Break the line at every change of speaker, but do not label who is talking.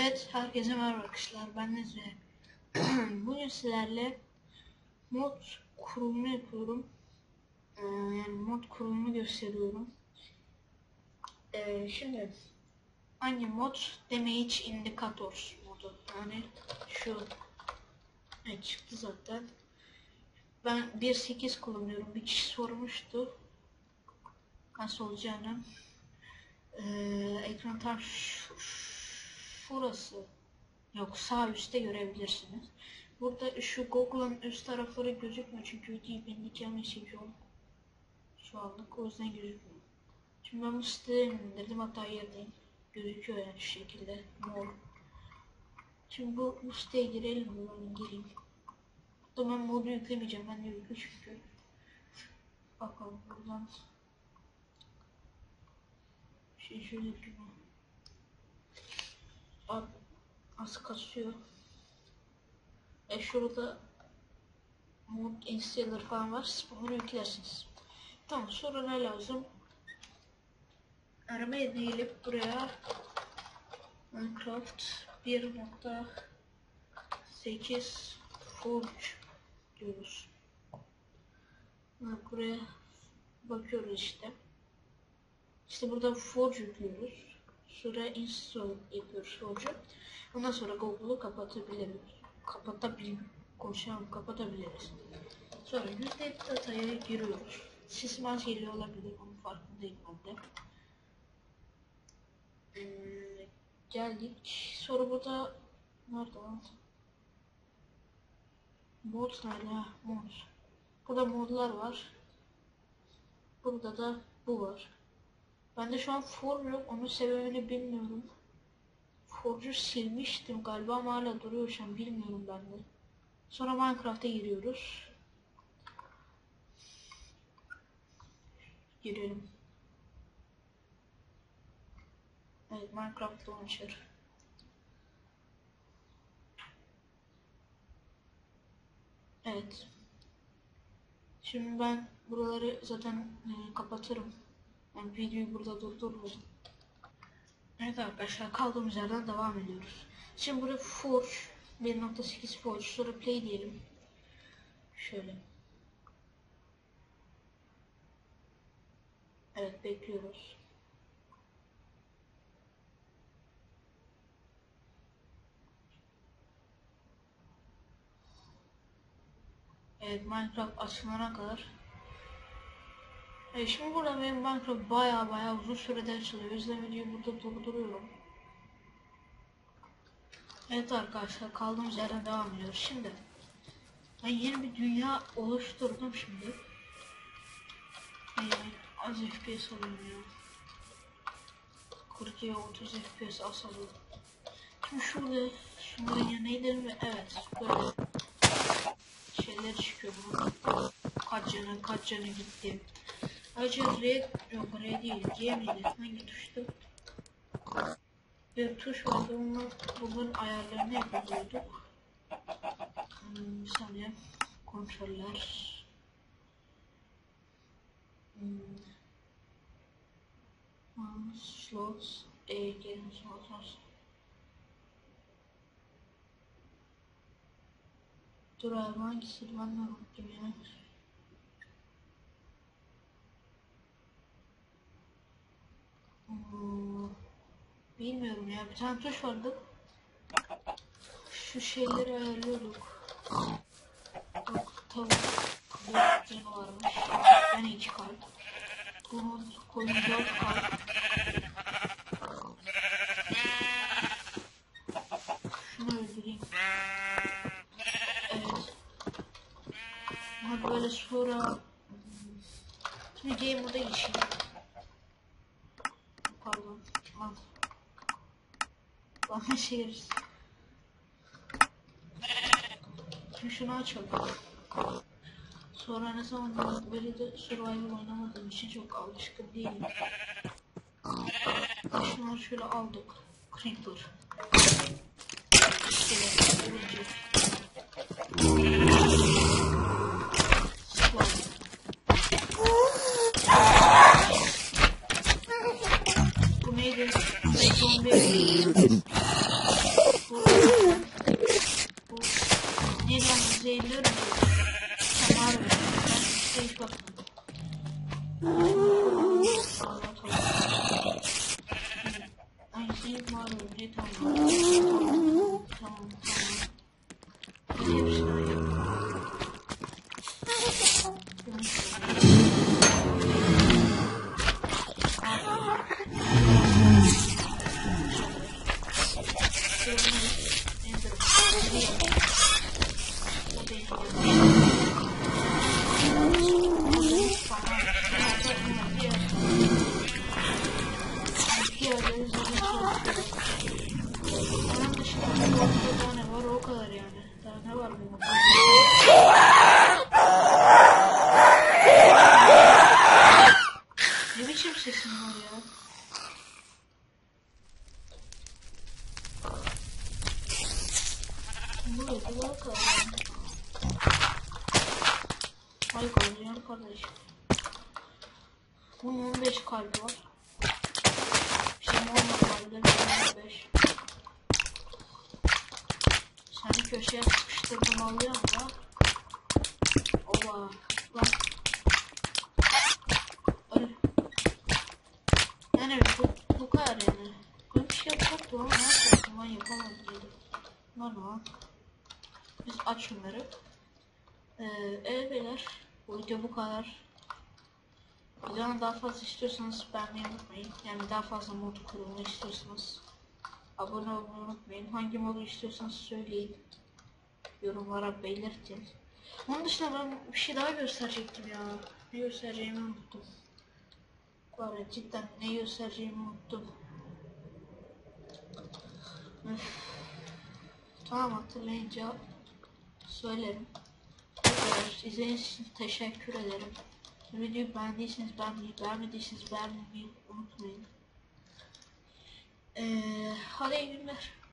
Evet, herkese merhaba arkadaşlar. Ben Nezve. Bugün sizlerle mod kurulumu yapıyorum. Ee, yani mod kurulumu gösteriyorum. Ee, şimdi hangi mod? Damage Indicators modu. Yani şu evet, çıktı zaten. Ben 1.8 kullanıyorum. Bir kişi sormuştu. Nasıl olacağını. Ee, ekran tam şu- şurası yok sağ üstte görebilirsiniz. Burada şu Google'ın üst tarafları gözükmüyor çünkü videoyu ben diyeceğimi çekiyorum. Şu anlık o yüzden gözükmüyor. Şimdi ben bu siteye indirdim hatta yerdeyim. Gözüküyor yani şu şekilde mor. Şimdi bu, bu siteye girelim? Ben gireyim. Hatta ben modu yüklemeyeceğim. Ben de yüklü çünkü. Bakalım buradan. Şey şöyle yapayım. Abi az kasıyor. E şurada mod installer falan var. Bunları yüklersiniz. Tamam sonra ne lazım? Aramaya değilip buraya Minecraft 1.8 Forge diyoruz. Buraya bakıyoruz işte. İşte burada Forge yüklüyoruz. Sonra install yapıyoruz Forge'u. Ondan sonra Google'u kapatabiliriz. Kapatabilirim. Konuşalım kapatabiliriz. Sonra yüzde dataya giriyoruz. Az geliyor olabilir. Onun farkındayım ben de. Ee, geldik. Sonra burada nerede lan? Mod nerede? Ha, Mod. Burada modlar var. Burada da bu var. Bende şu an form yok. Onun sebebini bilmiyorum. Forge'u silmiştim galiba ama hala duruyor şu an. Bilmiyorum ben de. Sonra Minecraft'a giriyoruz. Girelim. Evet Minecraft Launcher. Evet. Şimdi ben buraları zaten e, kapatırım. Ben videoyu burada durdurmadım. Evet arkadaşlar kaldığımız yerden devam ediyoruz. Şimdi burada Forge 1.8 Forge sonra play diyelim. Şöyle. Evet bekliyoruz. Evet Minecraft açılana kadar. Evet şimdi burada benim Minecraft baya baya uzun sürede açılıyor. O yüzden videoyu burada durduruyorum. Evet arkadaşlar kaldığımız yerden devam ediyoruz. Şimdi ben yeni bir dünya oluşturdum şimdi. Ee, az FPS alayım ya. 40'ya 30 FPS asalım. Şimdi şurada şunların yanına gidelim ve evet böyle şeyler çıkıyor bunun. Kaç canı kaç canı gitti. Ayrıca R yok R değil G miydi? Hangi tuştu? Bir tuş vardı onunla bunların ayarlarını yapıyorduk. Hmm, bir saniye. Kontroller. Hmm. Slots, E, gelin slots. Dur abi hangisiydi ben de unuttum ya. Hmm, Bilmiyorum ya bir tane tuş vardı. Şu şeyleri ayarlıyorduk. Bak tavuk dört varmış. Ben iki kalp. Bunun koyun dört kalp. Şunu öldüreyim. Evet. Hadi böyle sonra Şimdi game moda geçeyim. Pardon. Lan. Lan şehir. Şimdi şunu açalım. Sonra ne zaman böyle de survival oynamadığım için çok alışkın değilim. Şunları şöyle aldık. Creeper. Örümceğim var örümceği tamam. Tamam Onun dışında bir tane var o kadar yani. Daha ne var bu? Ne biçim sesin var ya? Ne? Kadar yani? Ay kalacağım kardeşim. Bunun 15 kalbi var. Şimdi 10 kalbi, benim 15. Seni köşeye sıkıştırdım alıyor mu? Oba. Lan. Öl. Yani bu, bu kadar yani. Ben bir şey yapacaktım ama ne yapacaktım ben yapamadım dedim. Lan lan. Biz aç şunları. Ee, evet beyler. Bu video bu kadar. Videonun daha fazla istiyorsanız beğenmeyi unutmayın. Yani daha fazla mod kurulunu istiyorsanız abone olmayı unutmayın. Hangi modu istiyorsanız söyleyin. Yorumlara belirtin. Onun dışında ben bir şey daha gösterecektim ya. Ne göstereceğimi unuttum. Var ya cidden ne göstereceğimi unuttum. Tamam hatırlayınca söylerim. İzlediğiniz için teşekkür ederim. Videoyu beğendiyseniz beğenmeyi, beğenmediyseniz beğenmeyi unutmayın. Ee, hadi iyi günler.